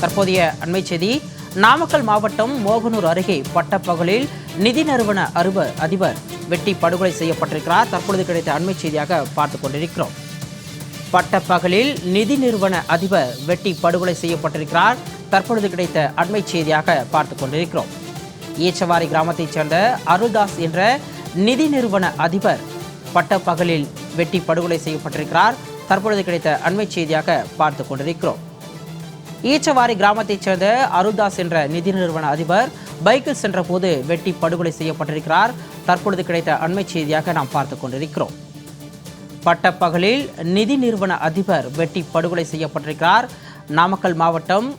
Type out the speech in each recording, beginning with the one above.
தற்போதைய அண்மை செய்தி. நாமக்கல் மாவட்டம் மோகனூர் அருகே பட்டப்பகலில் நிதி நிறுவன அருவ அதிபர் வெட்டி படுகொலை செய்யப்பட்டிருக்கிறார். தற்பொழுது கிடைத்த அண்மை செய்தியாக பார்த்து கொண்டிருக்கிறோம். பட்டப்பகலில் நிதி நிறுவன அதிபர் வெட்டி படுகொலை செய்யப்பட்டிருக்கிறார். தற்பொழுது கிடைத்த அண்மை செய்தியாக பார்த்து கொண்டிருக்கிறோம். ஈச்சவாரி கிராமத்தைச் சேர்ந்த அருள்தாஸ் என்ற நிதி நிறுவன அதிபர் பட்டப்பகலில் வெட்டி படுகொலை செய்யப்பட்டிருக்கிறார். தற்பொழுது கிடைத்த அண்மை செய்தியாக பார்த்து கொண்டிருக்கிறோம். ஈச்சவாரி கிராமத்தைச் சேர்ந்த அருள்தாஸ் என்ற நிதி நிறுவன அதிபர் பைக்கில் சென்ற போது வெட்டி படுகொலை செய்யப்பட்டிருக்கிறார். தற்பொழுது கிடைத்த அண்மை செய்தியாக நாம் பார்த்து கொண்டிருக்கிறோம். பட்டப்பகலில் நிதி நிறுவன அதிபர் வெட்டி படுகொலை செய்யப்பட்டிருக்கிறார். நாமக்கல் மாவட்டம்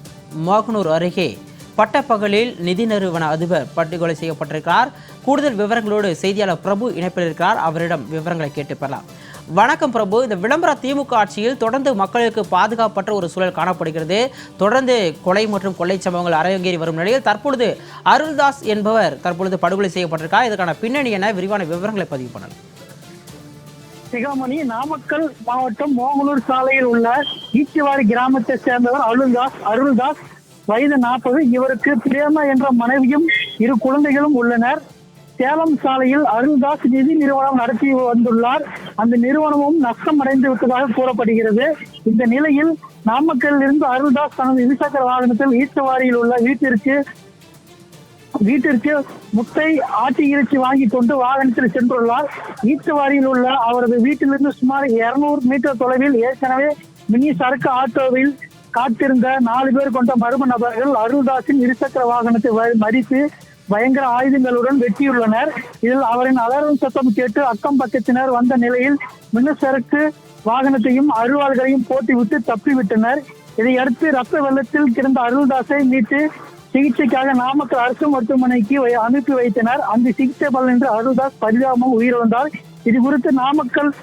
மோகனூர் அருகே பட்டப்பகலில் நிதி நிறுவன அதிபர் படுகொலை செய்யப்பட்டிருக்கிறார். கூடுதல் விவரங்களோடு செய்தியாளர் பிரபு இணைப்பில் இருக்கிறார். அவரிடம் விவரங்களை கேட்டு பெறலாம். வணக்கம் பிரபு. இந்த விளம்பர திமுக ஆட்சியில் தொடர்ந்து மக்களுக்கு பாதுகாப்பற்ற ஒரு சூழல் காணப்படுகிறது. தொடர்ந்து கொலை மற்றும் கொள்ளை சம்பவங்கள் அரங்கேறி வரும் நிலையில் தற்பொழுது அருள்தாஸ் என்பவர் தற்பொழுது படுகொலை செய்யப்பட்டிருக்கார். இதற்கான பின்னணி என விரிவான விவரங்களை பதிவு பண்ணலாம். சிகாமணி நாமக்கல் மாவட்டம் மோகனூர் சாலையில் உள்ள ஈச்சிவாடி கிராமத்தை சேர்ந்தவர் அருள்தாஸ். அருள்தாஸ் வயது நாற்பது. இவருக்கு பிரேம என்ற மனைவியும் இரு குழந்தைகளும் உள்ளனர். சேலம் சாலையில் அருள்தாஸ் நிதி நிறுவனம் நடத்தி வந்துள்ளார். அந்த நிறுவனமும் நஷ்டம் அடைந்து விட்டதாக கூறப்படுகிறது. இந்த நிலையில் நாமக்கல்லில் இருந்து அருள்தாஸ் தனது இருசக்கர வாகனத்தில் ஈட்டவாரியில் உள்ள வீட்டிற்கு வீட்டிற்கு முட்டை ஆட்டி இறைச்சி வாங்கி கொண்டு வாகனத்தில் சென்றுள்ளார். ஈச்சவாரியில் உள்ள அவரது வீட்டிலிருந்து சுமார் 200 மீட்டர் தொலைவில் ஏற்கனவே மினி சரக்கு ஆட்டோவில் காத்திருந்த நாலு பேர் கொண்ட மர்ம நபர்கள் அருள்தாஸின் இருசக்கர வாகனத்தை மறித்து பயங்கர ஆயுதங்களுடன் வெட்டியுள்ளனர். இதில் அவரின் அலரும் சத்தம் கேட்டு அக்கம் பக்கத்தினர் வந்த நிலையில் மின்சரக்கு வாகனத்தையும் அருவாள்களையும் போட்டுவிட்டு தப்பிவிட்டனர். இதையடுத்து ரத்த வெள்ளத்தில் கிடந்த அருள்தாஸை மீட்டு சிகிச்சைக்காக நாமக்கல் அரசு மருத்துவமனைக்கு வை- அனுப்பி வைத்தனர். அந்த சிகிச்சை பலனின்றி அருள்தாஸ் பரிதாபம் உயிரிழந்தார். இது குறித்து நாமக்கல்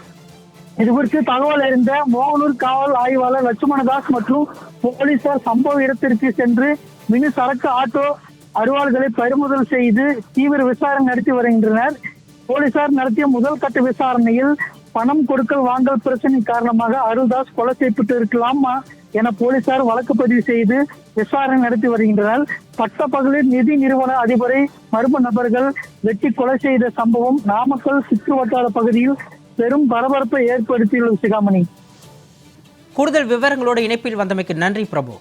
இது குறித்து தகவல் அறிந்த மோகனூர் காவல் ஆய்வாளர் லட்சுமணதாஸ் மற்றும் போலீசார் சம்பவ இடத்திற்கு சென்று மினி சரக்கு ஆட்டோ அருவாள்களை பறிமுதல் செய்து தீவிர விசாரணை நடத்தி வருகின்றனர். போலீசார் நடத்திய முதல் கட்ட விசாரணையில் பணம் கொடுக்கல் வாங்கல் பிரச்சனை காரணமாக அருள்தாஸ் கொலை செய்யப்பட்டு இருக்கலாமா என போலீசார் வழக்கு பதிவு செய்து விசாரணை நடத்தி வருகின்றனர். பட்டப்பகலில் நிதி நிறுவன அதிபரை மர்ம நபர்கள் வெட்டி கொலை செய்த சம்பவம் நாமக்கல் சுற்று வட்டார பகுதியில் பெரும் பரபரப்பை ஏற்படுத்தியுள்ளது. சிகாமணி. கூடுதல் விவரங்களோடு இணைப்பில் வந்தமைக்கு நன்றி பிரபு.